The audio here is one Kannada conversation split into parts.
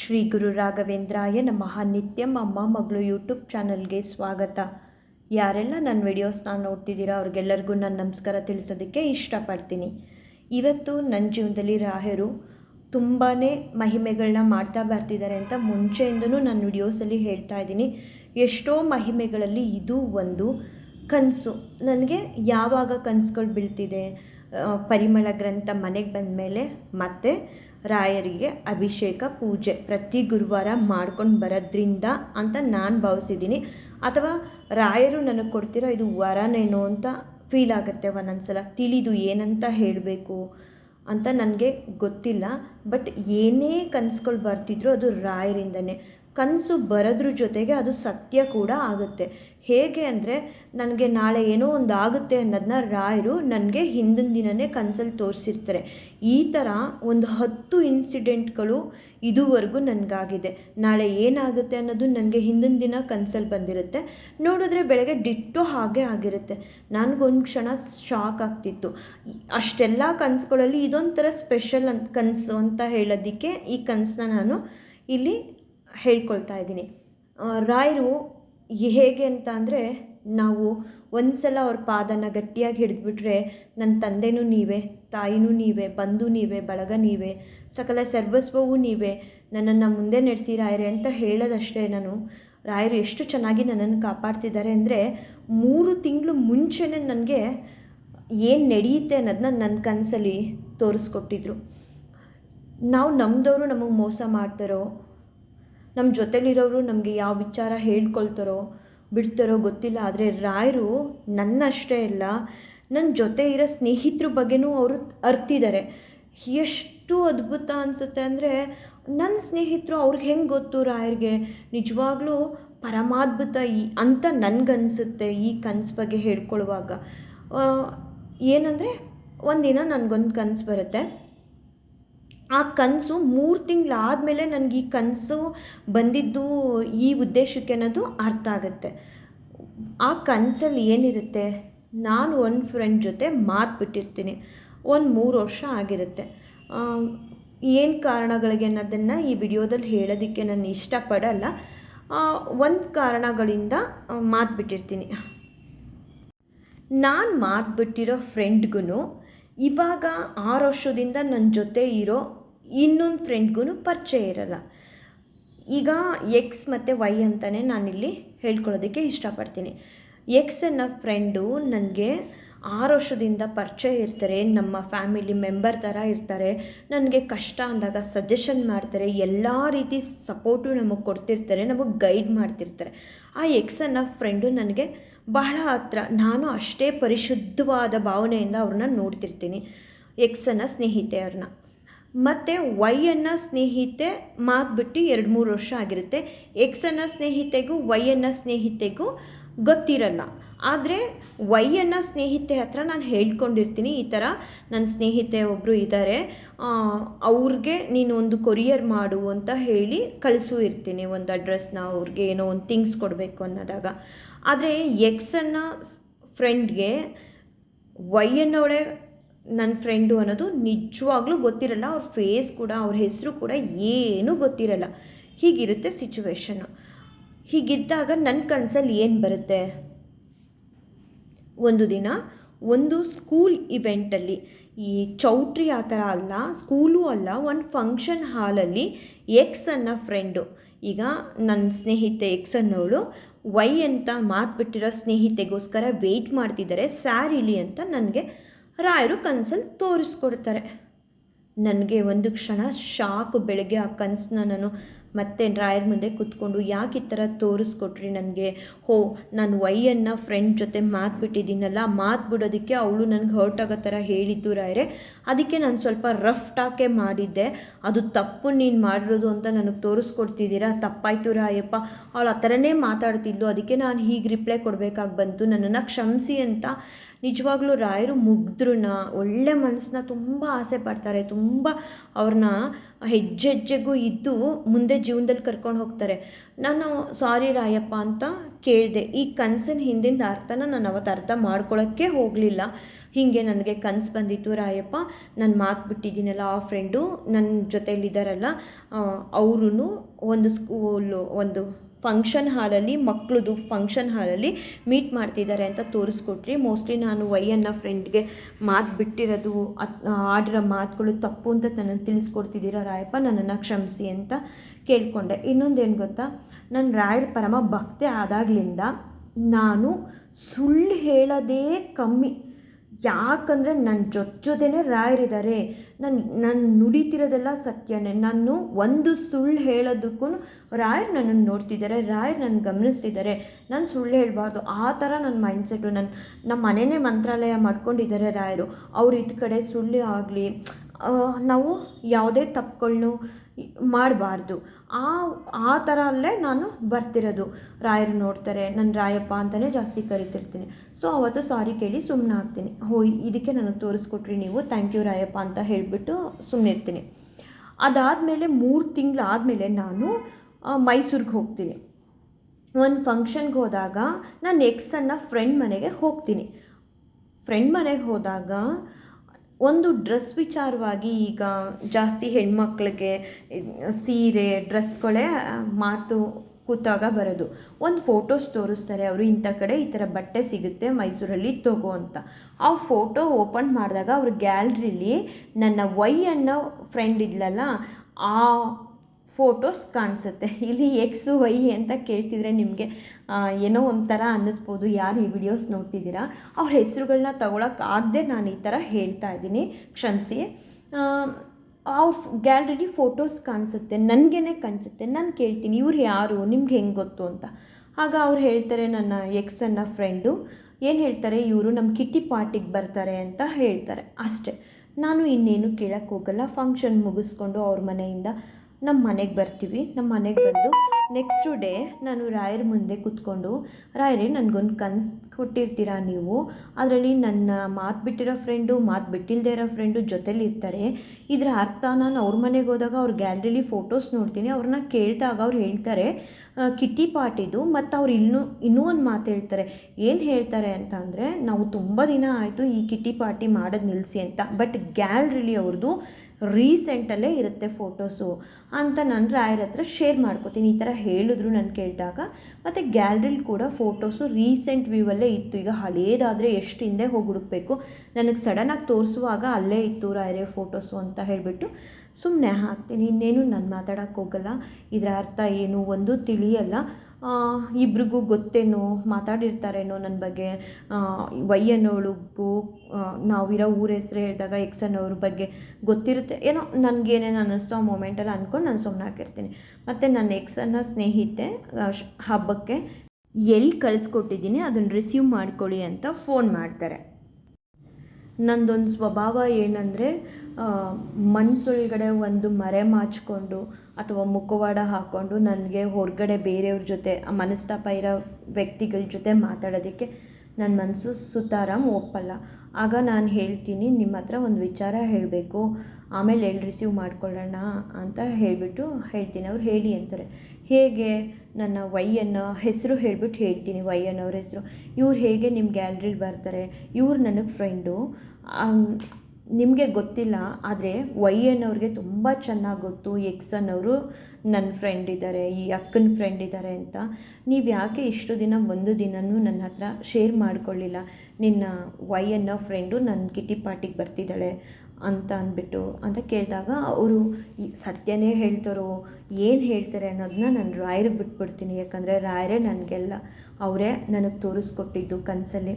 ಶ್ರೀ ಗುರು ರಾಘವೇಂದ್ರಾಯ ನಮಃ. ನಿತ್ಯಂ ಅಮ್ಮ ಮಗಳು ಯೂಟ್ಯೂಬ್ ಚಾನಲ್ಗೆ ಸ್ವಾಗತ. ಯಾರೆಲ್ಲ ನನ್ನ ವಿಡಿಯೋಸ್ನ ನೋಡ್ತಿದ್ದೀರಾ ಅವ್ರಿಗೆಲ್ಲರಿಗೂ ನನ್ನ ನಮಸ್ಕಾರ ತಿಳಿಸೋದಕ್ಕೆ ಇಷ್ಟಪಡ್ತೀನಿ. ಇವತ್ತು ನನ್ನ ಜೀವನದಲ್ಲಿ ರಾಯರು ತುಂಬಾ ಮಹಿಮೆಗಳನ್ನ ಮಾಡ್ತಾ ಬರ್ತಿದ್ದಾರೆ ಅಂತ ಮುಂಚೆಯಿಂದನೂ ನನ್ನ ವಿಡಿಯೋಸಲ್ಲಿ ಹೇಳ್ತಾ ಇದ್ದೀನಿ. ಎಷ್ಟೋ ಮಹಿಮೆಗಳಲ್ಲಿ ಇದು ಒಂದು ಕನಸು. ನನಗೆ ಯಾವಾಗ ಕನಸುಗಳು ಬೀಳ್ತಿದೆ? ಪರಿಮಳ ಗ್ರಂಥ ಮನೆಗೆ ಬಂದ ಮೇಲೆ ಮತ್ತೆ ರಾಯರಿಗೆ ಅಭಿಷೇಕ, ಪೂಜೆ ಪ್ರತಿ ಗುರುವಾರ ಮಾಡ್ಕೊಂಡು ಬರೋದ್ರಿಂದ ಅಂತ ನಾನು ಭಾವಿಸಿದ್ದೀನಿ. ಅಥವಾ ರಾಯರು ನನಗೆ ಕೊಡ್ತಿರೋ ಇದು ವರನೇನೋ ಅಂತ ಫೀಲ್ ಆಗುತ್ತೆ ಒಂದೊಂದ್ಸಲ ತಿಳಿದು ಏನಂತ ಹೇಳಬೇಕು ಅಂತ ನನಗೆ ಗೊತ್ತಿಲ್ಲ. ಬಟ್ ಏನೇ ಕನಸುಗಳು ಬರ್ತಿದ್ರು ಅದು ರಾಯರಿಂದನೇ. ಕನಸು ಬರೋದ್ರ ಜೊತೆಗೆ ಅದು ಸತ್ಯ ಕೂಡ ಆಗುತ್ತೆ. ಹೇಗೆ ಅಂದರೆ, ನನಗೆ ನಾಳೆ ಏನೋ ಒಂದು ಆಗುತ್ತೆ ಅನ್ನೋದನ್ನ ರಾಯರು ನನಗೆ ಹಿಂದಿನ ದಿನವೇ ಕನಸಲ್ಲಿ ತೋರಿಸಿರ್ತಾರೆ. ಈ ಥರ ಒಂದು ಹತ್ತು ಇನ್ಸಿಡೆಂಟ್ಗಳು ಇದುವರೆಗೂ ನನಗಾಗಿದೆ. ನಾಳೆ ಏನಾಗುತ್ತೆ ಅನ್ನೋದು ನನಗೆ ಹಿಂದಿನ ದಿನ ಕನಸಲ್ಲಿ ಬಂದಿರುತ್ತೆ. ನೋಡಿದ್ರೆ ಬೆಳಗ್ಗೆ ಡಿಟ್ಟೋ ಹಾಗೆ ಆಗಿರುತ್ತೆ. ನನಗೊಂದು ಕ್ಷಣ ಶಾಕ್ ಆಗ್ತಿತ್ತು. ಅಷ್ಟೆಲ್ಲ ಕನಸುಗಳಲ್ಲಿ ಇದೊಂಥರ ಸ್ಪೆಷಲ್ ಅಂತ ಕನಸು ಅಂತ ಹೇಳೋದಕ್ಕೆ ಈ ಕನಸನ್ನ ನಾನು ಇಲ್ಲಿ ಹೇಳ್ಕೊಳ್ತಾ ಇದ್ದೀನಿ. ರಾಯರು ಹೇಗೆ ಅಂತ ಅಂದರೆ, ನಾವು ಒಂದು ಸಲ ಅವ್ರ ಪಾದನ ಗಟ್ಟಿಯಾಗಿ ಹಿಡಿದ್ಬಿಟ್ರೆ ನನ್ನ ತಂದೆನೂ ನೀವೇ, ತಾಯಿನೂ ನೀವೇ, ಬಂಧು ನೀವೇ, ಬಳಗ ನೀವೇ, ಸಕಲ ಸರ್ವಸ್ವವೂ ನೀವೇ, ನನ್ನನ್ನು ಮುಂದೆ ನಡೆಸಿ ರಾಯರೇ ಅಂತ ಹೇಳೋದಷ್ಟೇ ನಾನು. ರಾಯರು ಎಷ್ಟು ಚೆನ್ನಾಗಿ ನನ್ನನ್ನು ಕಾಪಾಡ್ತಿದ್ದಾರೆ ಅಂದರೆ, ಮೂರು ತಿಂಗಳು ಮುಂಚೆನೇ ನನಗೆ ಏನು ನಡೆಯುತ್ತೆ ಅನ್ನೋದನ್ನ ನನ್ನ ಕನಸಲ್ಲಿ ತೋರಿಸ್ಕೊಟ್ಟಿದ್ರು. ನಾವು ನಮ್ಮದವರು ನಮಗೆ ಮೋಸ ಮಾಡ್ತಾರೋ ನಮ್ಮ ಜೊತೆಲಿರೋರು ನಮಗೆ ಯಾವ ವಿಚಾರ ಹೇಳ್ಕೊಳ್ತಾರೋ, ಬಿಡ್ತಾರೋ ಗೊತ್ತಿಲ್ಲ. ಆದರೆ ರಾಯರು ನನ್ನಷ್ಟೇ ಅಲ್ಲ ನನ್ನ ಜೊತೆ ಇರೋ ಸ್ನೇಹಿತರ ಬಗ್ಗೆನೂ ಅವರು ಅರ್ತಿದ್ದಾರೆ ಎಷ್ಟು ಅದ್ಭುತ ಅನಿಸುತ್ತೆ ಅಂದರೆ ನನ್ನ ಸ್ನೇಹಿತರು ಅವ್ರಿಗೆ ಹೆಂಗೆ ಗೊತ್ತು ರಾಯರಿಗೆ? ನಿಜವಾಗ್ಲೂ ಪರಮಾದ್ಭುತ ಈ ಅಂತ ನನಗನ್ಸುತ್ತೆ ಈ ಕನಸು ಬಗ್ಗೆ ಹೇಳ್ಕೊಳ್ಳುವಾಗ ಏನಂದರೆ, ಒಂದಿನ ನನಗೊಂದು ಕನಸು ಬರುತ್ತೆ. ಆ ಕನಸು ಮೂರು ತಿಂಗಳಾದಮೇಲೆ ನನಗೆ ಈ ಕನಸು ಬಂದಿದ್ದು ಈ ಉದ್ದೇಶಕ್ಕೆ ಅನ್ನೋದು ಅರ್ಥ ಆಗುತ್ತೆ. ಆ ಕನಸಲ್ಲಿ ಏನಿರುತ್ತೆ? ನಾನು ಒಂದು ಫ್ರೆಂಡ್ ಜೊತೆ ಮಾತು ಬಿಟ್ಟಿರ್ತೀನಿ ಒಂದು ಮೂರು ವರ್ಷ ಆಗಿರುತ್ತೆ. ಏನು ಕಾರಣಗಳಿಗೆ ಅನ್ನೋದನ್ನು ಈ ವಿಡಿಯೋದಲ್ಲಿ ಹೇಳೋದಕ್ಕೆ ನಾನು ಇಷ್ಟಪಡಲ್ಲ. ಒಂದು ಕಾರಣಗಳಿಂದ ಮಾತು ಬಿಟ್ಟಿರ್ತೀನಿ ನಾನು ಮಾತ್ಬಿಟ್ಟಿರೋ ಫ್ರೆಂಡ್ಗೂ ಇವಾಗ ಆರು ವರ್ಷದಿಂದ ನನ್ನ ಜೊತೆ ಇರೋ ಇನ್ನೊಂದು ಫ್ರೆಂಡ್ಗೂ ಪರಿಚಯ ಇರಲ್ಲ. ಈಗ ಎಕ್ಸ್ ಮತ್ತು ವೈ ಅಂತಲೇ ನಾನಿಲ್ಲಿ ಹೇಳ್ಕೊಳ್ಳೋದಕ್ಕೆ ಇಷ್ಟಪಡ್ತೀನಿ. ಎಕ್ಸ್ ಅನ್ನೋ ಫ್ರೆಂಡು ನನಗೆ ಆರು ವರ್ಷದಿಂದ ಪರಿಚಯ ಇರ್ತಾರೆ, ನಮ್ಮ ಫ್ಯಾಮಿಲಿ ಮೆಂಬರ್ ಥರ ಇರ್ತಾರೆ, ನನಗೆ ಕಷ್ಟ ಅಂದಾಗ ಸಜೆಷನ್ ಮಾಡ್ತಾರೆ, ಎಲ್ಲ ರೀತಿ ಸಪೋರ್ಟು ನಮಗೆ ಕೊಡ್ತಿರ್ತಾರೆ, ನಮಗೆ ಗೈಡ್ ಮಾಡ್ತಿರ್ತಾರೆ. ಆ ಎಕ್ಸ್ ಅನ್ನೋ ಫ್ರೆಂಡು ನನಗೆ ಬಹಳ ಹತ್ರ, ನಾನು ಅಷ್ಟೇ ಪರಿಶುದ್ಧವಾದ ಭಾವನೆಯಿಂದ ಅವ್ರನ್ನ ನೋಡ್ತಿರ್ತೀನಿ. ಎಕ್ಸ್ ಅನ್ನೋ ಸ್ನೇಹಿತೆಯವ್ರನ್ನ ಮತ್ತು ವೈ ಅನ್ನೋ ಸ್ನೇಹಿತೆ ಮಾತ್ಬಿಟ್ಟು ಎರಡು ಮೂರು ವರ್ಷ ಆಗಿರುತ್ತೆ. ಎಕ್ಸ್ ಅನ್ನೋ ಸ್ನೇಹಿತೆಗೂ ವೈ ಅನ್ನೋ ಸ್ನೇಹಿತೆಗೂ ಗೊತ್ತಿರಲ್ಲ. ಆದರೆ ವೈ ಅನ್ನೋ ಸ್ನೇಹಿತೆ ಹತ್ರ ನಾನು ಹೇಳ್ಕೊಂಡಿರ್ತೀನಿ ಈ ಥರ ನನ್ನ ಸ್ನೇಹಿತೆ ಒಬ್ಬರು ಇದ್ದಾರೆ ಅವ್ರಿಗೆ ನೀನು ಒಂದು ಕೊರಿಯರ್ ಮಾಡು ಅಂತ ಹೇಳಿ ಕಳಿಸು ಇರ್ತೀನಿ ಒಂದು ಅಡ್ರೆಸ್ನ ಅವ್ರಿಗೆ ಏನೋ ಒಂದು ಥಿಂಗ್ಸ್ ಕೊಡಬೇಕು ಅನ್ನೋದಾಗ. ಆದರೆ ಎಕ್ಸ್ ಅನ್ನೋ ಫ್ರೆಂಡ್ಗೆ ವೈ ಅನ್ನೋಳೆ ನನ್ನ ಫ್ರೆಂಡು ಅನ್ನೋದು ನಿಜವಾಗ್ಲೂ ಗೊತ್ತಿರಲ್ಲ, ಅವ್ರ ಫೇಸ್ ಕೂಡ, ಅವ್ರ ಹೆಸರು ಕೂಡ ಏನೂ ಗೊತ್ತಿರಲ್ಲ. ಹೀಗಿರುತ್ತೆ ಸಿಚುವೇಶನ್ನು ಹೀಗಿದ್ದಾಗ ನನ್ನ ಕನಸಲ್ಲಿ ಏನು ಬರುತ್ತೆ? ಒಂದು ದಿನ ಒಂದು ಸ್ಕೂಲ್ ಇವೆಂಟಲ್ಲಿ ಈ ಚೌಟ್ರಿ ಆ ಥರ ಅಲ್ಲ ಸ್ಕೂಲು ಅಲ್ಲ, ಒಂದು ಫಂಕ್ಷನ್ ಹಾಲಲ್ಲಿ ಎಕ್ಸ್ ಅನ್ನೋ ಫ್ರೆಂಡು ಈಗ ನನ್ನ ಸ್ನೇಹಿತೆ ಎಕ್ಸ್ ಅನ್ನೋಳು ವೈ ಅಂತ ಮಾತು ಬಿಟ್ಟಿರೋ ಸ್ನೇಹಿತೆಗೋಸ್ಕರ ವೆಯ್ಟ್ ಮಾಡ್ತಿದ್ದಾರೆ ಸ್ಯಾರಿಲಿ ಅಂತ ನನಗೆ ರಾಯರು ಕನಸಲ್ಲಿ ತೋರಿಸ್ಕೊಡ್ತಾರೆ. ನನಗೆ ಒಂದು ಕ್ಷಣ ಶಾಕು ಬೆಳಗ್ಗೆ ಆ ಕನಸನ್ನ ನಾನು ಮತ್ತೆ ರಾಯರ್ ಮುಂದೆ ಕೂತ್ಕೊಂಡು ಯಾಕೆ ಈ ಥರ ತೋರಿಸ್ಕೊಟ್ರಿ ನನಗೆ? ಹೋ, ನಾನು ವೈಯನ್ನು ಫ್ರೆಂಡ್ ಜೊತೆ ಮಾತು ಬಿಟ್ಟಿದ್ದೀನಲ್ಲ ಮಾತು ಬಿಡೋದಕ್ಕೆ ಅವಳು ನನಗೆ ಹರ್ಟ್ ಆಗೋ ಥರ ಹೇಳಿದ್ದು ರಾಯರೇ. ಅದಕ್ಕೆ ನಾನು ಸ್ವಲ್ಪ ರಫ್ ಟಾಕೆ ಮಾಡಿದ್ದೆ. ಅದು ತಪ್ಪು ನೀನು ಮಾಡಿರೋದು ಅಂತ ನನಗೆ ತೋರಿಸ್ಕೊಡ್ತಿದ್ದೀರಾ? ತಪ್ಪಾಯಿತು ರಾಯಪ್ಪ. ಅವಳು ಆ ಥರನೇ ಮಾತಾಡ್ತಿದ್ಲು. ಅದಕ್ಕೆ ನಾನು ಹೀಗೆ ರಿಪ್ಲೈ ಕೊಡಬೇಕಾಗಿ ಬಂತು. ನನ್ನನ್ನು ಕ್ಷಮಿಸಿ ಅಂತ ನಿಜವಾಗ್ಲೂ ರಾಯರು ಮುಗ್ದ್ರನ್ನ ಒಳ್ಳೆ ಮನಸ್ಸನ್ನ ತುಂಬ ಆಸೆ ಪಡ್ತಾರೆ. ತುಂಬ ಅವ್ರನ್ನ ಹೆಜ್ಜೆ ಹೆಜ್ಜೆಗೂ ಇದ್ದು ಮುಂದೆ ಜೀವನದಲ್ಲಿ ಕರ್ಕೊಂಡು ಹೋಗ್ತಾರೆ. ನಾನು, ಸಾರಿ ರಾಯಪ್ಪ ಅಂತ ಕೇಳಿದೆ. ಈ ಕನಸಿನ ಹಿಂದಿನ ಅರ್ಥನ ನಾನು ಅವತ್ತು ಅರ್ಥ ಮಾಡ್ಕೊಳ್ಳೋಕ್ಕೆ ಹೋಗಲಿಲ್ಲ. ಹೀಗೆ ನನಗೆ ಕನಸು ಬಂದಿತ್ತು, ರಾಯಪ್ಪ, ನಾನು ಮಾತು ಬಿಟ್ಟಿದ್ದೀನಲ್ಲ, ಆ ಫ್ರೆಂಡು ನನ್ನ ಜೊತೆಯಲ್ಲಿದ್ದಾರಲ್ಲ ಅವರು ಒಂದು ಸ್ಕೂಲು ಒಂದು ಫಂಕ್ಷನ್ ಹಾಲಲ್ಲಿ ಮಕ್ಕಳದು ಫಂಕ್ಷನ್ ಹಾಲಲ್ಲಿ ಮೀಟ್ ಮಾಡ್ತಿದ್ದಾರೆ ಅಂತ ತೋರಿಸ್ಕೊಟ್ರಿ. ಮೋಸ್ಟ್ಲಿ ನಾನು ವೈ ಅನ್ನೋ ಫ್ರೆಂಡ್ಗೆ ಮಾತು ಬಿಟ್ಟಿರೋದು ಆಡಿರೋ ಮಾತುಗಳು ತಪ್ಪು ಅಂತ ನನ್ನನ್ನು ತಿಳಿಸ್ಕೊಡ್ತಿದ್ದೀರಾ ರಾಯಪ್ಪ? ನನ್ನನ್ನು ಕ್ಷಮಿಸಿ ಅಂತ ಕೇಳಿಕೊಂಡೆ. ಇನ್ನೊಂದೇನು ಗೊತ್ತಾ? ನನ್ನ ರಾಯರ ಪರಮ ಭಕ್ತೆ ಆದಾಗ್ಲಿಂದ ನಾನು ಸುಳ್ಳು ಹೇಳೋದೇ ಕಮ್ಮಿ. ಯಾಕಂದರೆ ನನ್ನ ಜೊತೆ ಜೊತೆನೇ ರಾಯರಿದ್ದಾರೆ ನಾನು ನಾನು ನುಡಿತಿರೋದೆಲ್ಲ ಸತ್ಯನೇ. ನಾನು ಒಂದು ಸುಳ್ಳು ಹೇಳೋದಕ್ಕೂ ರಾಯರು ನನ್ನನ್ನು ನೋಡ್ತಿದ್ದಾರೆ, ರಾಯರು ನನ್ನ ಗಮನಿಸ್ತಿದ್ದಾರೆ. ನಾನು ಸುಳ್ಳು ಹೇಳಬಾರ್ದು. ಆ ಥರ ನನ್ನ ಮೈಂಡ್ಸೆಟ್ಟು ನನ್ನ ನಮ್ಮ ಮನೆಯೇ ಮಂತ್ರಾಲಯ ಮಾಡ್ಕೊಂಡಿದ್ದಾರೆ ರಾಯರು. ಅವ್ರು ಇದ್ದ ಕಡೆ ಸುಳ್ಳು ಆಗಲಿ ನಾವು ಯಾವುದೇ ತಪ್ಪುಗಳ್ನು ಮಾಡಬಾರ್ದು. ಆ ಆ ಥರ ಅಲ್ಲೇ ನಾನು ಬರ್ತಿರೋದು. ರಾಯರು ನೋಡ್ತಾರೆ ನನ್ನ ರಾಯಪ್ಪ ಅಂತಲೇ ಜಾಸ್ತಿ ಕರಿತಿರ್ತೀನಿ. ಸೊ ಅವತ್ತು ಸಾರಿ ಕೇಳಿ ಸುಮ್ಮನೆ ಆಗ್ತೀನಿ. ಹೋಯ್, ಇದಕ್ಕೆ ನನಗೆ ತೋರಿಸ್ಕೊಟ್ರಿ ನೀವು. ಥ್ಯಾಂಕ್ ಯು ರಾಯಪ್ಪ ಅಂತ ಹೇಳಿಬಿಟ್ಟು ಸುಮ್ಮನೆ ಇರ್ತೀನಿ. ಅದಾದಮೇಲೆ ಮೂರು ತಿಂಗಳಾದಮೇಲೆ ನಾನು ಮೈಸೂರಿಗೆ ಹೋಗ್ತೀನಿ. ಒಂದು ಫಂಕ್ಷನ್ಗೆ ಹೋದಾಗ ನಾನು ಎಕ್ಸನ್ನ ಫ್ರೆಂಡ್ ಮನೆಗೆ ಹೋಗ್ತೀನಿ. ಫ್ರೆಂಡ್ ಮನೆಗೆ ಹೋದಾಗ ಒಂದು ಡ್ರೆಸ್ ವಿಚಾರವಾಗಿ ಈಗ ಜಾಸ್ತಿ ಹೆಣ್ಮಕ್ಳಿಗೆ ಸೀರೆ, ಡ್ರೆಸ್ಗಳೇ ಮಾತು ಕೂತಾಗ ಬರೋದು. ಒಂದು ಫೋಟೋಸ್ ತೋರಿಸ್ತಾರೆ, ಅವರು ಇಂಥ ಕಡೆ ಈ ಥರ ಬಟ್ಟೆ ಸಿಗುತ್ತೆ, ಮೈಸೂರಲ್ಲಿ ತಗೋ ಅಂತ. ಆ ಫೋಟೋ ಓಪನ್ ಮಾಡಿದಾಗ ಅವ್ರ ಗ್ಯಾಲ್ರಿಲಿ ನನ್ನ ವೈ ಅನ್ನೋ ಫ್ರೆಂಡ್ ಇದ್ಲಲ್ಲ, ಆ ಫೋಟೋಸ್ ಕಾಣಿಸುತ್ತೆ. ಇಲ್ಲಿ ಎಕ್ಸು ವೈ ಅಂತ ಕೇಳ್ತಿದ್ರೆ ನಿಮಗೆ ಏನೋ ಒಂಥರ ಅನ್ನಿಸ್ಬೋದು. ಯಾರು ಈ ವಿಡಿಯೋಸ್ ನೋಡ್ತಿದ್ದೀರಾ? ಅವ್ರ ಹೆಸರುಗಳನ್ನ ತಗೊಳಕ್ಕಾಗದೆ ನಾನು ಈ ಥರ ಹೇಳ್ತಾ ಇದ್ದೀನಿ. ಕ್ಷಮಿಸಿ. ಆ ಗ್ಯಾಲರಿಲಿ ಫೋಟೋಸ್ ಕಾಣಿಸುತ್ತೆ. ನನಗೇನೆ ಕಾಣಿಸುತ್ತೆ. ನಾನು ಕೇಳ್ತೀನಿ, ಇವ್ರು ಯಾರು? ನಿಮ್ಗೆ ಹೆಂಗೆ ಗೊತ್ತು ಅಂತ. ಆಗ ಅವ್ರು ಹೇಳ್ತಾರೆ, ನನ್ನ ಎಕ್ಸ್ ಅನ್ನ ಫ್ರೆಂಡು ಏನು ಹೇಳ್ತಾರೆ? ಇವರು ನಮ್ಮ ಕಿಟ್ಟಿ ಪಾರ್ಟಿಗೆ ಬರ್ತಾರೆ ಅಂತ ಹೇಳ್ತಾರೆ. ಅಷ್ಟೇ. ನಾನು ಇನ್ನೇನು ಕೇಳೋಕ್ಕೋಗಲ್ಲ ಹೋಗಲ್ಲ. ಫಂಕ್ಷನ್ ಮುಗಿಸ್ಕೊಂಡು ಅವ್ರ ಮನೆಯಿಂದ ನಮ್ಮ ಮನೆಗೆ ಬರ್ತೀವಿ. ನಮ್ಮ ಮನೆಗೆ ಬಂದು ನೆಕ್ಸ್ಟು ಡೇ ನಾನು ರಾಯರ ಮುಂದೆ ಕೂತ್ಕೊಂಡು, ರಾಯರೇ, ನನಗೊಂದು ಕನ್ಸು ಕೊಟ್ಟಿರ್ತೀರಾ ನೀವು? ಅದರಲ್ಲಿ ನನ್ನ ಮಾತು ಬಿಟ್ಟಿರೋ ಫ್ರೆಂಡು ಮಾತು ಬಿಟ್ಟಿಲ್ಲದೆ ಇರೋ ಫ್ರೆಂಡು ಜೊತೇಲಿ ಇರ್ತಾರೆ. ಇದರ ಅರ್ಥ ನಾನು ಅವ್ರ ಮನೆಗೆ ಹೋದಾಗ ಅವ್ರ ಗ್ಯಾಲ್ರಿಲಿ ಫೋಟೋಸ್ ನೋಡ್ತೀನಿ. ಅವ್ರನ್ನ ಕೇಳಿದಾಗ ಅವ್ರು ಹೇಳ್ತಾರೆ ಕಿಟ್ಟಿ ಪಾಟಿದು ಮತ್ತು ಅವ್ರು ಇನ್ನೂ ಇನ್ನೂ ಒಂದು ಮಾತು ಹೇಳ್ತಾರೆ. ಏನು ಹೇಳ್ತಾರೆ ಅಂತ ಅಂದರೆ, ನಾವು ತುಂಬ ದಿನ ಆಯಿತು ಈ ಕಿಟ್ಟಿ ಪಾರ್ಟಿ ಮಾಡೋದು ನಿಲ್ಲಿಸಿ ಅಂತ. ಬಟ್ ಗ್ಯಾಲ್ರಿಲಿ ಅವ್ರದ್ದು ರೀಸೆಂಟಲ್ಲೇ ಇರುತ್ತೆ ಫೋಟೋಸು ಅಂತ ನಾನು ರಾಯರ ಹತ್ರ ಶೇರ್ ಮಾಡ್ಕೋತೀನಿ. ಈ ಥರ ಹೇಳಿದ್ರು ನಾನು ಕೇಳಿದಾಗ. ಮತ್ತು ಗ್ಯಾಲ್ರಿಲಿ ಕೂಡ ಫೋಟೋಸು ರೀಸೆಂಟ್ ವ್ಯೂವಲ್ಲೇ ಇತ್ತು. ಈಗ ಹಳೇದಾದರೆ ಎಷ್ಟು ಹಿಂದೆ ಹೋಗಿ ಹುಡುಕ್ಬೇಕು ನನಗೆ ಸಡನ್ನಾಗಿ ತೋರಿಸುವಾಗ ಅಲ್ಲೇ ಇತ್ತು ರಾಯರೇ ಫೋಟೋಸು ಅಂತ ಹೇಳಿಬಿಟ್ಟು ಸುಮ್ಮನೆ ಹಾಕ್ತೀನಿ. ಇನ್ನೇನು ನಾನು ಮಾತಾಡೋಕ್ಕೋಗಲ್ಲ ಇದರ ಅರ್ಥ ಏನು ಒಂದು ತಿಳಿಯಲ್ಲ. ಇಬ್ರಿಗೂ ಗೊತ್ತೇನೋ, ಮಾತಾಡಿರ್ತಾರೇನೋ ನನ್ನ ಬಗ್ಗೆ ವೈ ಅನ್ನೋಳಿಗೂ ನಾವಿರೋ ಊರ ಹೆಸ್ರು ಹೇಳಿದಾಗ ಎಕ್ಸ್ ಅನ್ನೋರ ಬಗ್ಗೆ ಗೊತ್ತಿರುತ್ತೆ. ಏನೋ ನನಗೇನೇನು ಅನ್ನಿಸ್ತೋ ಆ ಮೂಮೆಂಟಲ್ಲಿ ಅಂದ್ಕೊಂಡು ನಾನು ಸುಮ್ಮನೆ ಹಾಕಿರ್ತೀನಿ. ಮತ್ತು ನನ್ನ ಎಕ್ಸ್ ಅನ್ನ ಸ್ನೇಹಿತೆ ಹಬ್ಬಕ್ಕೆ ಎಲ್ಲಿ ಕಳಿಸ್ಕೊಟ್ಟಿದ್ದೀನಿ ಅದನ್ನು ರಿಸೀವ್ ಮಾಡ್ಕೊಳ್ಳಿ ಅಂತ ಫೋನ್ ಮಾಡ್ತಾರೆ. ನಂದೊಂದು ಸ್ವಭಾವ ಏನಂದರೆ ಮನಸ್ಸೊಳಗಡೆ ಒಂದು ಮರೆ ಮಾಚಿಕೊಂಡು ಅಥವಾ ಮುಖವಾಡ ಹಾಕ್ಕೊಂಡು ನನಗೆ ಹೊರಗಡೆ ಬೇರೆಯವ್ರ ಜೊತೆ ಮನಸ್ತಾಪ ಇರೋ ವ್ಯಕ್ತಿಗಳ ಜೊತೆ ಮಾತಾಡೋದಕ್ಕೆ ನನ್ನ ಮನಸ್ಸು ಸುತಾರಾಮ್ ಒಪ್ಪಲ್ಲ. ಆಗ ನಾನು ಹೇಳ್ತೀನಿ ನಿಮ್ಮ ಹತ್ರ ಒಂದು ವಿಚಾರ ಹೇಳಬೇಕು. ಆಮೇಲೆ ಎಲ್ಲಿ ರಿಸೀವ್ ಮಾಡ್ಕೊಳ್ಳೋಣ ಅಂತ ಹೇಳಿಬಿಟ್ಟು ಹೇಳ್ತೀನಿ. ಅವ್ರು ಹೇಳಿ ಅಂತಾರೆ. ಹೇಗೆ? ನನ್ನ ವೈ ಅನ್ನೋ ಹೆಸರು ಹೇಳ್ಬಿಟ್ಟು ಹೇಳ್ತೀನಿ ವೈ ಅನ್ನೋರ ಹೆಸರು. ಇವ್ರು ಹೇಗೆ ನಿಮ್ಮ ಗ್ಯಾಲ್ರಿಲಿ ಬರ್ತಾರೆ? ಇವ್ರು ನನಗೆ ಫ್ರೆಂಡು. ನಿಮಗೆ ಗೊತ್ತಿಲ್ಲ, ಆದರೆ ವೈ ಅನ್ನೋರಿಗೆ ತುಂಬ ಚೆನ್ನಾಗಿ ಗೊತ್ತು. ಎಕ್ಸ್ ಅನ್ನೋರು ನನ್ನ ಫ್ರೆಂಡ್ ಇದ್ದಾರೆ ಈ ಅಕ್ಕನ ಫ್ರೆಂಡ್ ಇದ್ದಾರೆ ಅಂತ. ನೀವು ಯಾಕೆ ಇಷ್ಟು ದಿನ ಒಂದು ದಿನವೂ ನನ್ನ ಹತ್ರ ಶೇರ್ ಮಾಡ್ಕೊಳ್ಳಿಲ್ಲ ನಿನ್ನ ವೈ ಅನ್ನೋ ಫ್ರೆಂಡು ನನ್ನ ಕಿಟಿ ಪಾರ್ಟಿಗೆ ಬರ್ತಿದ್ದಾಳೆ ಅಂತ ಅಂದ್ಬಿಟ್ಟು ಅಂತ ಕೇಳಿದಾಗ ಅವರು ಸತ್ಯನೇ ಹೇಳ್ತಾರೋ, ಏನು ಹೇಳ್ತಾರೆ ಅನ್ನೋದನ್ನ ನಾನು ರಾಯರಿಗೆ ಬಿಟ್ಬಿಡ್ತೀನಿ. ಯಾಕಂದರೆ ರಾಯರೇ ನನಗೆಲ್ಲ, ಅವರೇ ನನಗೆ ತೋರಿಸ್ಕೊಟ್ಟಿದ್ದು ಕನಸಲ್ಲಿ.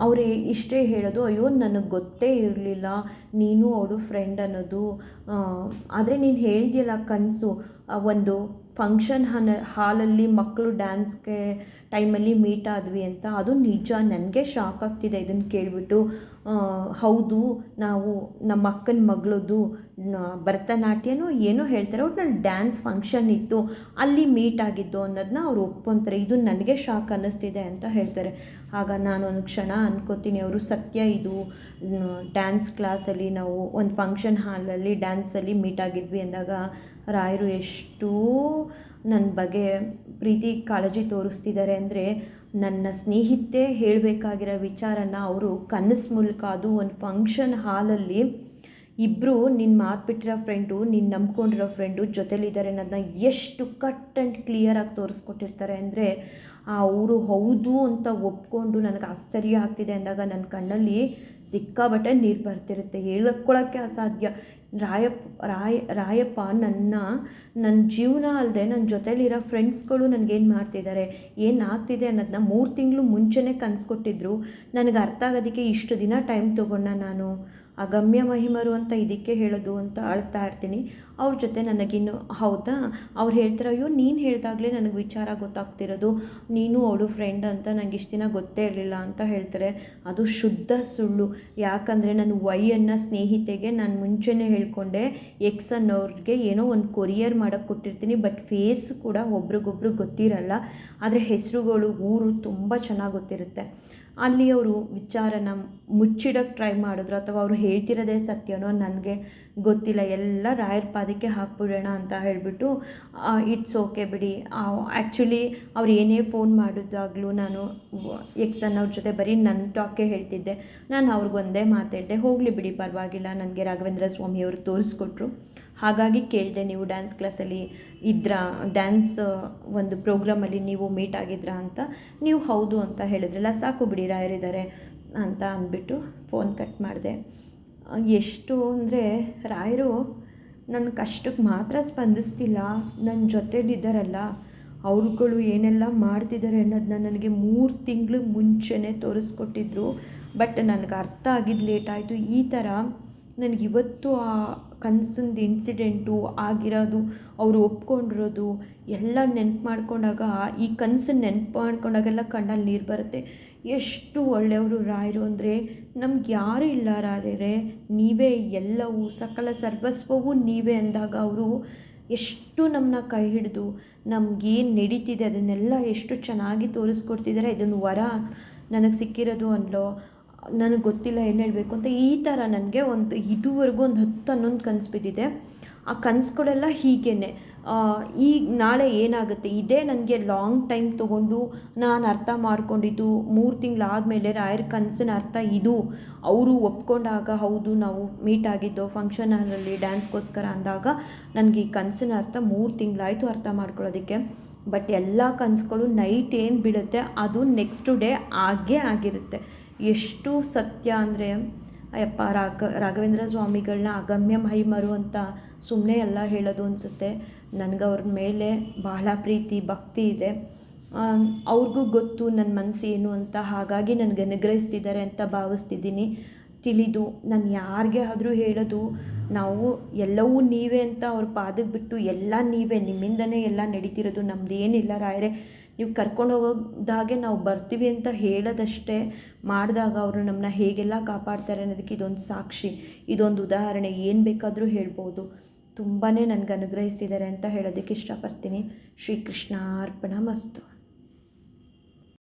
ಅವರೇ ಇಷ್ಟೇ ಹೇಳೋದು, ಅಯ್ಯೋ, ನನಗೆ ಗೊತ್ತೇ ಇರಲಿಲ್ಲ, ನೀನು ಅವಳು ಫ್ರೆಂಡ್ ಅನ್ನೋದು. ಆದರೆ ನೀನು ಹೇಳ್ದಿಯಲ್ಲ ಕನಸು ಒಂದು ಫಂಕ್ಷನ್ ಹನ, ಹಾಲಲ್ಲಿ ಮಕ್ಕಳು ಡ್ಯಾನ್ಸ್ಗೆ ಟೈಮಲ್ಲಿ ಮೀಟ್ ಆದ್ವಿ ಅಂತ, ಅದು ನಿಜ, ನನಗೆ ಶಾಕ್ ಆಗ್ತಿದೆ ಇದನ್ನು ಕೇಳಿಬಿಟ್ಟು. ಹೌದು, ನಾವು ನಮ್ಮ ಅಕ್ಕನ ಮಗಳದು ನ- ಭರತನಾಟ್ಯನೋ ಏನೋ ಹೇಳ್ತಾರೆ. ಒಟ್ನಲ್ಲಿ ಡ್ಯಾನ್ಸ್ ಫಂಕ್ಷನ್ ಇತ್ತು, ಅಲ್ಲಿ ಮೀಟ್ ಆಗಿದ್ದು ಅನ್ನೋದನ್ನ ಅವ್ರು ಒಪ್ಕೊತಾರೆ. ಇದು ನನಗೆ ಶಾಕ್ ಅನ್ನಿಸ್ತಿದೆ ಅಂತ ಹೇಳ್ತಾರೆ. ಆಗ ನಾನು ಒಂದು ಕ್ಷಣ ಅನ್ಕೋತೀನಿ, ಅವರು ಸತ್ಯ ಇದು ಡ್ಯಾನ್ಸ್ ಕ್ಲಾಸಲ್ಲಿ ನಾವು ಒಂದು ಫಂಕ್ಷನ್ ಹಾಲಲ್ಲಿ ಡ್ಯಾನ್ಸಲ್ಲಿ ಮೀಟ್ ಆಗಿದ್ವಿ ಅಂದಾಗ ರಾಯರು ಎಷ್ಟು ನನ್ನ ಬಗ್ಗೆ ಪ್ರೀತಿ, ಕಾಳಜಿ ತೋರಿಸ್ತಿದ್ದಾರೆ ಅಂದರೆ ನನ್ನ ಸ್ನೇಹಿತೆ ಹೇಳಬೇಕಾಗಿರೋ ವಿಚಾರನ ಅವರು ಕನಸು ಮೂಲಕ ಅದು ಒಂದು ಫಂಕ್ಷನ್ ಹಾಲಲ್ಲಿ ಇಬ್ಬರು ನಿನ್ನ ಮಾತು ಬಿಟ್ಟಿರೋ ಫ್ರೆಂಡು ನೀನು ನಂಬ್ಕೊಂಡಿರೋ ಫ್ರೆಂಡು ಜೊತೆಲಿದ್ದಾರೆ ಅನ್ನೋದನ್ನ ಎಷ್ಟು ಕಟ್ ಆ್ಯಂಡ್ ಕ್ಲಿಯರಾಗಿ ತೋರಿಸ್ಕೊಟ್ಟಿರ್ತಾರೆ ಅಂದರೆ ಅವರು ಹೌದು ಅಂತ ಒಪ್ಕೊಂಡು ನನಗೆ ಆಶ್ಚರ್ಯ ಆಗ್ತಿದೆ ಅಂದಾಗ ನನ್ನ ಕಣ್ಣಲ್ಲಿ ಸಿಕ್ಕಾಬಟ್ಟೆ ನೀರು ಬರ್ತಿರುತ್ತೆ. ಹೇಳ್ಕೊಳ್ಳೋಕ್ಕೆ ಅಸಾಧ್ಯ. ರಾಯಪ್ಪ ರಾಯ, ರಾಯಪ್ಪ ನನ್ನ ನನ್ನ ಜೀವನ ಅಲ್ಲದೆ ನನ್ನ ಜೊತೆಲಿರೋ ಫ್ರೆಂಡ್ಸ್ಗಳು ನನಗೇನು ಮಾಡ್ತಿದ್ದಾರೆ? ಏನು ಆಗ್ತಿದೆ ಅನ್ನೋದನ್ನ ಮೂರು ತಿಂಗಳು ಮುಂಚೆನೇ ಕನ್ಸ್ಕೊಟ್ಟಿದ್ರು. ನನಗೆ ಅರ್ಥ ಆಗೋದಕ್ಕೆ ಇಷ್ಟು ದಿನ ಟೈಮ್ ತೊಗೊಂಡ ನಾನು. ಅಗಮ್ಯ ಮಹಿಮರು ಅಂತ ಇದಕ್ಕೆ ಹೇಳೋದು ಅಂತ ಅಳ್ತಾ ಇರ್ತೀನಿ. ಅವ್ರ ಜೊತೆ ನನಗಿನ್ನು ಹೌದಾ? ಅವ್ರು ಹೇಳ್ತಾರೆ, ಅಯ್ಯೋ, ನೀನು ಹೇಳಿದಾಗಲೇ ನನಗೆ ವಿಚಾರ ಗೊತ್ತಾಗ್ತಿರೋದು. ನೀನು ಅವಳು ಫ್ರೆಂಡ್ ಅಂತ ನನಗೆ ಇಷ್ಟು ದಿನ ಗೊತ್ತೇ ಇರಲಿಲ್ಲ ಅಂತ ಹೇಳ್ತಾರೆ. ಅದು ಶುದ್ಧ ಸುಳ್ಳು. ಯಾಕಂದರೆ ನಾನು ವೈ ಅನ್ನೋ ಸ್ನೇಹಿತೆಗೆ ನಾನು ಮುಂಚೆನೇ ಹೇಳ್ಕೊಂಡೆ. ಎಕ್ಸ್ ಅನ್ನೋರಿಗೆ ಏನೋ ಒಂದು ಕೊರಿಯರ್ ಮಾಡೋಕ್ಕೆ ಕೊಟ್ಟಿರ್ತೀನಿ ಬಟ್ ಫೇಸ್ ಕೂಡ ಒಬ್ರಿಗೊಬ್ರು ಗೊತ್ತಿರಲ್ಲ. ಆದರೆ ಹೆಸರುಗಳು, ಊರು ತುಂಬ ಚೆನ್ನಾಗಿ ಗೊತ್ತಿರುತ್ತೆ. ಅಲ್ಲಿ ಅವರು ವಿಚಾರನ ಮುಚ್ಚಿಡೋಕ್ಕೆ ಟ್ರೈ ಮಾಡಿದ್ರು. ಅಥವಾ ಅವರು ಹೇಳ್ತಿರೋದೇ ಸತ್ಯನೋ ನನಗೆ ಗೊತ್ತಿಲ್ಲ. ಎಲ್ಲ ರಾಯರ ಪಾದಕ್ಕೆ ಹಾಕ್ಬಿಡೋಣ ಅಂತ ಹೇಳಿಬಿಟ್ಟು ಇಟ್ಸ್ ಓಕೆ ಬಿಡಿ. ಆ್ಯಕ್ಚುಲಿ ಅವ್ರು ಏನೇ ಫೋನ್ ಮಾಡಿದಾಗಲೂ ನಾನು ಎಕ್ಸ್ ಅವ್ರ ಜೊತೆ ಬರೀ ನನ್ನ ಟಾಕೆ ಹೇಳ್ತಿದ್ದೆ. ನಾನು ಅವ್ರಿಗೊಂದೇ ಮಾತಾಡಿದೆ. ಹೋಗಲಿ ಬಿಡಿ, ಪರವಾಗಿಲ್ಲ. ನನಗೆ ರಾಘವೇಂದ್ರ ಸ್ವಾಮಿಯವರು ತೋರಿಸ್ಕೊಟ್ರು. ಹಾಗಾಗಿ ಕೇಳಿದೆ ನೀವು ಡ್ಯಾನ್ಸ್ ಕ್ಲಾಸಲ್ಲಿ ಇದ್ರ ಡ್ಯಾನ್ಸ್ ಒಂದು ಪ್ರೋಗ್ರಾಮಲ್ಲಿ ನೀವು ಮೀಟ್ ಆಗಿದ್ರಾ ಅಂತ. ನೀವು ಹೌದು ಅಂತ ಹೇಳಿದ್ರಲ್ಲ, ಸಾಕು ಬಿಡಿ ರಾಯರಿದ್ದಾರೆ ಅಂತ ಅಂದ್ಬಿಟ್ಟು ಫೋನ್ ಕಟ್ ಮಾಡಿದೆ. ಎಷ್ಟು ಅಂದರೆ ರಾಯರು ನನ್ನ ಕಷ್ಟಕ್ಕೆ ಮಾತ್ರ ಸ್ಪಂದಿಸ್ತಿಲ್ಲ ನನ್ನ ಜೊತೆಲಿದ್ದಾರಲ್ಲ ಅವ್ರುಗಳು ಏನೆಲ್ಲ ಮಾಡ್ತಿದ್ದಾರೆ ಅನ್ನೋದನ್ನ ನನಗೆ ಮೂರು ತಿಂಗಳು ಮುಂಚೆನೇ ತೋರಿಸ್ಕೊಟ್ಟಿದ್ರು. ಬಟ್ ನನಗೆ ಅರ್ಥ ಆಗಿದ್ದು ಲೇಟ್ ಆಯಿತು. ಈ ಥರ ನನಗಿವತ್ತು ಆ ಕನ್ಸಿಂದು ಇನ್ಸಿಡೆಂಟು ಆಗಿರೋದು, ಅವರು ಒಪ್ಕೊಂಡಿರೋದು ಎಲ್ಲ ನೆನ್ಪು ಮಾಡ್ಕೊಂಡಾಗ, ಈ ಕನ್ಸನ್ನು ನೆನ್ಪು ಮಾಡ್ಕೊಂಡಾಗೆಲ್ಲ ಕಣ್ಣಲ್ಲಿ ನೀರು ಬರುತ್ತೆ. ಎಷ್ಟು ಒಳ್ಳೆಯವರು ರಾಯರು ಅಂದರೆ, ನಮ್ಗೆ ಯಾರು ಇಲ್ಲ ರಾಯರೇ, ನೀವೇ ಎಲ್ಲವೂ, ಸಕಲ ಸರ್ವಸ್ವವೂ ನೀವೇ ಅಂದಾಗ ಅವರು ಎಷ್ಟು ನಮ್ಮನ್ನ ಕೈ ಹಿಡಿದು, ನಮಗೇನು ನಡೀತಿದೆ, ಅದನ್ನೆಲ್ಲ ಎಷ್ಟು ಚೆನ್ನಾಗಿ ತೋರಿಸ್ಕೊಡ್ತಿದ್ದಾರೆ ಇದನ್ನು ವರ ನನಗೆ ಸಿಕ್ಕಿರೋದು ಅನ್ಲೋ ನನಗೆ ಗೊತ್ತಿಲ್ಲ ಏನು ಹೇಳಬೇಕು ಅಂತ ಈ ಥರ ನನಗೆ ಒಂದು ಇದುವರೆಗೂ ಒಂದು ಹತ್ತು ಹನ್ನೊಂದು ಕನಸು ಬಿದ್ದಿದೆ. ಆ ಕನಸುಗಳೆಲ್ಲ ಹೀಗೇ ಈಗ ನಾಳೆ ಏನಾಗುತ್ತೆ? ಇದೇ ನನಗೆ ಲಾಂಗ್ ಟೈಮ್ ತೊಗೊಂಡು ನಾನು ಅರ್ಥ ಮಾಡ್ಕೊಂಡಿದ್ದು ಮೂರು ತಿಂಗಳಾದಮೇಲೆ ರಾಯರ ಕನಸಿನ ಅರ್ಥ ಇದು. ಅವರು ಒಪ್ಕೊಂಡಾಗ ಹೌದು, ನಾವು ಮೀಟ್ ಆಗಿದ್ದೋ ಫಂಕ್ಷನ್ ಹಾಲಲ್ಲಿ ಡ್ಯಾನ್ಸ್ಗೋಸ್ಕರ ಅಂದಾಗ ನನಗೆ ಈ ಕನಸಿನ ಅರ್ಥ ಮೂರು ತಿಂಗಳಾಯಿತು ಅರ್ಥ ಮಾಡ್ಕೊಳ್ಳೋದಕ್ಕೆ. ಬಟ್ ಎಲ್ಲ ಕನಸುಗಳು ನೈಟ್ ಏನು ಬೀಳುತ್ತೆ, ಅದು ನೆಕ್ಸ್ಟ್ ಡೇ ಆಗೇ ಆಗಿರುತ್ತೆ. ಎಷ್ಟು ಸತ್ಯ ಅಂದರೆ, ಅಯ್ಯಪ್ಪ, ರಾಘ, ರಾಘವೇಂದ್ರ ಸ್ವಾಮಿಗಳನ್ನ ಅಗಮ್ಯ ಮಹಿಮರು ಅಂತ ಸುಮ್ಮನೆ ಎಲ್ಲ ಹೇಳೋದು ಅನಿಸುತ್ತೆ. ನನಗೆ ಅವ್ರ ಮೇಲೆ ಬಹಳ ಪ್ರೀತಿ, ಭಕ್ತಿ ಇದೆ. ಅವ್ರಿಗೂ ಗೊತ್ತು ನನ್ನ ಮನಸ್ಸು ಏನು ಅಂತ, ಹಾಗಾಗಿ ನನಗೆ ಅನುಗ್ರಹಿಸ್ತಿದ್ದಾರೆ ಅಂತ ಭಾವಿಸ್ತಿದ್ದೀನಿ. ತಿಳಿದು ನಾನು ಯಾರಿಗೆ ಆದರೂ ಹೇಳೋದು, ನಾವು ಎಲ್ಲವೂ ನೀವೇ ಅಂತ ಅವ್ರ ಪಾದಕ್ಕೆ ಬಿಟ್ಟು ಎಲ್ಲ ನೀವೇ, ನಿಮ್ಮಿಂದನೇ ಎಲ್ಲ ನಡೀತಿರೋದು ನಮ್ದು ಏನಿಲ್ಲ ರಾಯರೇ. ನೀವು ಕರ್ಕೊಂಡು ಹೋಗೋದಾಗೆ ನಾವು ಬರ್ತೀವಿ ಅಂತ ಹೇಳೋದಷ್ಟೇ ಮಾಡಿದಾಗ ಅವರು ನಮ್ಮನ್ನ ಹೇಗೆಲ್ಲ ಕಾಪಾಡ್ತಾರೆ ಅನ್ನೋದಕ್ಕೆ ಇದೊಂದು ಸಾಕ್ಷಿ, ಇದೊಂದು ಉದಾಹರಣೆ. ಏನು ಬೇಕಾದರೂ ಹೇಳ್ಬೋದು. ತುಂಬಾ ನನಗೆ ಅನುಗ್ರಹಿಸಿದ್ದಾರೆ ಅಂತ ಹೇಳೋದಕ್ಕೆ ಇಷ್ಟಪಡ್ತೀನಿ. ಶ್ರೀಕೃಷ್ಣ ಅರ್ಪಣ ಮಸ್ತು.